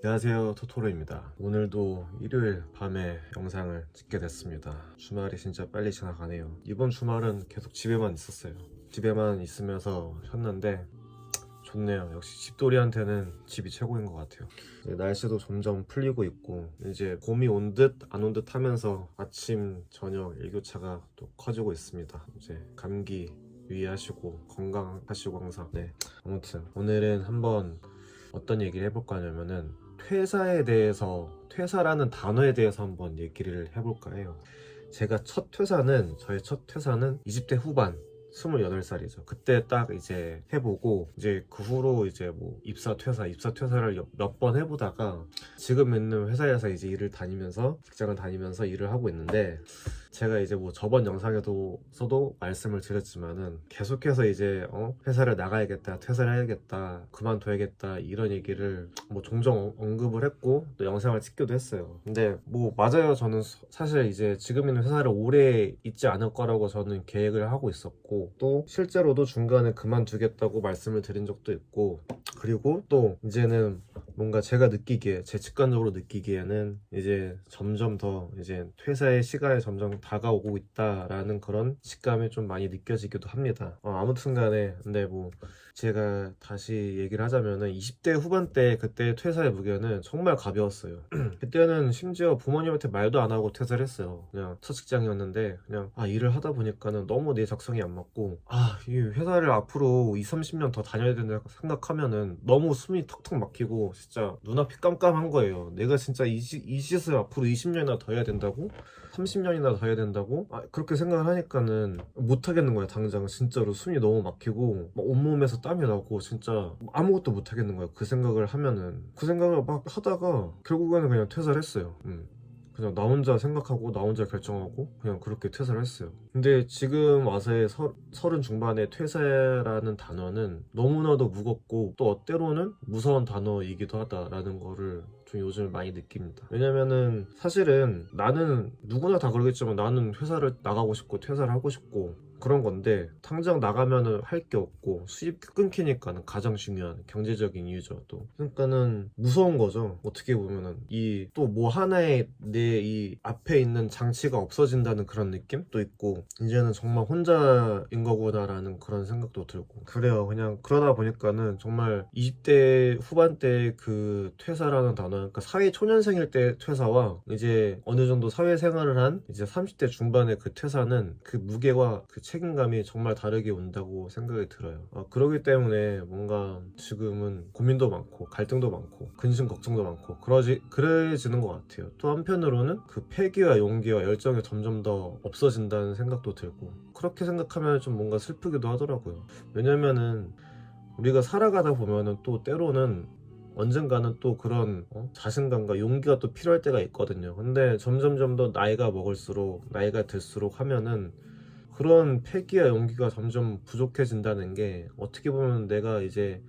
안녕하세요. 토토로입니다. 오늘도 일요일 밤에 영상을 찍게 됐습니다. 주말이 진짜 빨리 지나가네요. 이번 주말은 계속 집에만 있었어요. 집에만 있으면서 쉬었는데 좋네요. 역시 집돌이한테는 집이 최고인 것 같아요. 날씨도 점점 풀리고 있고 이제 봄이 온 듯 안 온 듯 하면서 아침 저녁 일교차가 또 커지고 있습니다. 이제 감기 유의하시고 건강하시고 항상. 네 아무튼 오늘은 한번 어떤 얘기를 해볼까 하냐면은 퇴사에 대해서 퇴사라는 단어에 대해서 한번 얘기를 해볼까 해요 제가 첫 퇴사는 저의 첫 퇴사는 20대 후반 28살이죠. 그때 딱 이제 해보고 이제 그 후로 이제 뭐 입사 퇴사, 입사 퇴사를 몇 번 해보다가 지금 있는 회사에서 이제 일을 다니면서 직장을 다니면서 일을 하고 있는데 제가 이제 뭐 저번 영상에서도 말씀을 드렸지만은 계속해서 이제 어 회사를 나가야겠다, 퇴사를 해야겠다, 그만둬야겠다 이런 얘기를 뭐 종종 언급을 했고 또 영상을 찍기도 했어요. 근데 뭐 맞아요. 저는 서- 사실 이제 지금 있는 회사를 오래 있지 않을 거라고 저는 계획을 하고 있었고 또 실제로도 중간에 그만두겠다고 말씀을 드린 적도 있고 그리고 또 이제는 뭔가 제가 느끼기에 제 직관적으로 느끼기에는 이제 점점 더 이제 퇴사의 시간이 점점 다가오고 있다라는 그런 직감이 좀 많이 느껴지기도 합니다. 어, 아무튼간에 근데 뭐 제가 다시 얘기를 하자면은 20대 후반 때 그때 퇴사의 무게는 정말 가벼웠어요. 그때는 심지어 부모님한테 말도 안 하고 퇴사를 했어요. 그냥 첫 직장이었는데 그냥 아 일을 하다 보니까는 너무 내 적성이 안 맞고 아 이 회사를 앞으로 2, 30년 더 다녀야 된다 생각하면은 너무 숨이 턱턱 막히고 진짜 눈앞이 깜깜한 거예요. 내가 진짜 이, 시- 이 짓을 앞으로 20년이나 더 해야 된다고? 30년이나 더 해야 된다고? 아, 그렇게 생각을 하니까는 못 하겠는 거야 당장 진짜로 숨이 너무 막히고 막 온몸에서 땀이 나고 진짜 아무것도 못 하겠는 거야 그 생각을 하면은 그 생각을 막 하다가 결국에는 그냥 퇴사를 했어요 음. 그냥 나 혼자 생각하고 나 혼자 결정하고 그냥 그렇게 퇴사를 했어요 근데 지금 와서의 서, 서른 중반의 퇴사라는 단어는 너무나도 무겁고 또 때로는 무서운 단어이기도 하다라는 거를 좀 요즘 많이 느낍니다. 왜냐면은 사실은 나는 누구나 다 그러겠지만 나는 회사를 나가고 싶고 퇴사를 하고 싶고 그런 건데 당장 나가면은 할 게 없고 수입 끊기니까는 가장 중요한 경제적인 이유죠 또. 그러니까는 무서운 거죠. 어떻게 보면은 이 또 뭐 하나의 내 이 앞에 있는 장치가 없어진다는 그런 느낌도 있고 이제는 정말 혼자인 거구나라는 그런 생각도 들고. 그래요. 그냥 그러다 보니까는 정말 20대 후반때 그 퇴사라는 단어 그러니까 사회 초년생일 때 퇴사와 이제 어느 정도 사회생활을 한 이제 30대 중반의 그 퇴사는 그 무게와 그 책임감이 정말 다르게 온다고 생각이 들어요 아, 그러기 때문에 뭔가 지금은 고민도 많고 갈등도 많고 근심 걱정도 많고 그러지 그래지는 것 같아요 또 한편으로는 그 패기와 용기와 열정이 점점 더 없어진다는 생각도 들고 그렇게 생각하면 좀 뭔가 슬프기도 하더라고요 왜냐면은 우리가 살아가다 보면은 또 때로는 언젠가는 또 그런 어? 자신감과 용기가 또 필요할 때가 있거든요. 근데 점점점 더 나이가 먹을수록 나이가 들수록 하면은 그런 패기와 용기가 점점 부족해진다는 게 어떻게 보면 내가 이제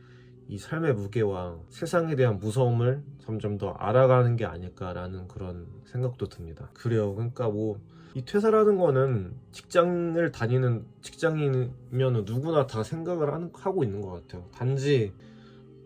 이 삶의 무게와 세상에 대한 무서움을 점점 더 알아가는 게 아닐까라는 그런 생각도 듭니다. 그래요. 그러니까 뭐 이 퇴사라는 거는 직장을 다니는 직장인이면 누구나 다 생각을 하고 있는 것 같아요. 단지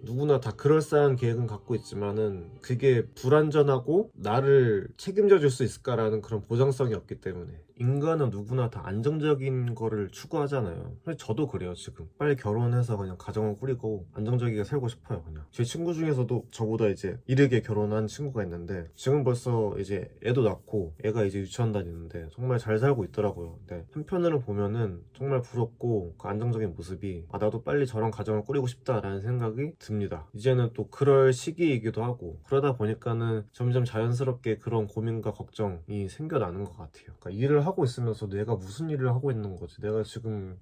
누구나 다 그럴싸한 계획은 갖고 있지만은 그게 불안전하고 나를 책임져 줄 수 있을까라는 그런 보장성이 없기 때문에 인간은 누구나 다 안정적인 거를 추구하잖아요. 근데 저도 그래요 지금 빨리 결혼해서 그냥 가정을 꾸리고 안정적이게 살고 싶어요 그냥 제 친구 중에서도 저보다 이제 이르게 결혼한 친구가 있는데 지금 벌써 이제 애도 낳고 애가 이제 유치원 다니는데 정말 잘 살고 있더라고요. 근데 한편으로 보면은 정말 부럽고 그 안정적인 모습이 아 나도 빨리 저런 가정을 꾸리고 싶다라는 생각이 듭니다. 이제는 또 그럴 시기이기도 하고 그러다 보니까는 점점 자연스럽게 그런 고민과 걱정이 생겨나는 것 같아요. 그러니까 일을 하고 있으면서 내가 무슨 일을 하고 있는 거지? 내가 지금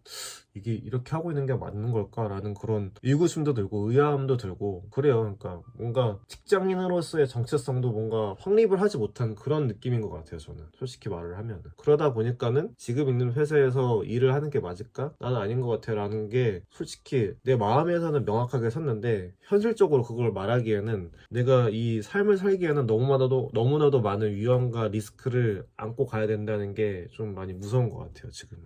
이게 이렇게 하고 있는 게 맞는 걸까라는 그런 의구심도 들고 의아함도 들고 그래요. 그러니까 뭔가 직장인으로서의 정체성도 뭔가 확립을 하지 못한 그런 느낌인 것 같아요. 저는 솔직히 말을 하면 그러다 보니까는 지금 있는 회사에서 일을 하는 게 맞을까? 나는 아닌 것 같아라는 게 솔직히 내 마음에서는 명확하게 섰는데 현실적으로 그걸 말하기에는 내가 이 삶을 살기에는 너무나도 너무나도 많은 위험과 리스크를 안고 가야 된다는 게좀 많이 무서운 것 같아요. 지금은.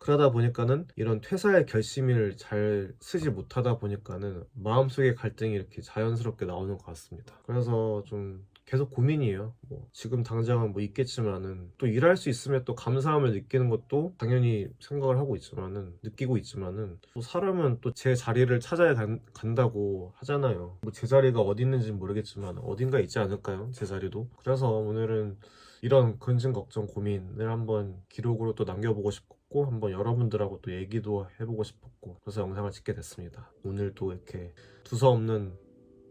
그러다 보니까는 이런 퇴사의 결심을 잘 쓰지 못하다 보니까는 마음속의 갈등이 이렇게 자연스럽게 나오는 것 같습니다. 그래서 좀 계속 고민이에요. 뭐 지금 당장은 뭐 있겠지만은 또 일할 수 있으면 또 감사함을 느끼는 것도 당연히 생각을 하고 있지만은 느끼고 있지만은 또 사람은 또 제 자리를 찾아야 간, 간다고 하잖아요. 뭐 제 자리가 어디 있는지 는 모르겠지만 어딘가 있지 않을까요? 제 자리도. 그래서 오늘은 이런 근심 걱정 고민을 한번 기록으로 또 남겨보고 싶었고 한번 여러분들하고 또 얘기도 해보고 싶었고 그래서 영상을 찍게 됐습니다. 오늘도 이렇게 두서없는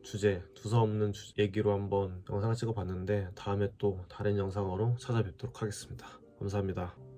주제, 두서없는 주- 얘기로 한번 영상을 찍어봤는데 다음에 또 다른 영상으로 찾아뵙도록 하겠습니다. 감사합니다.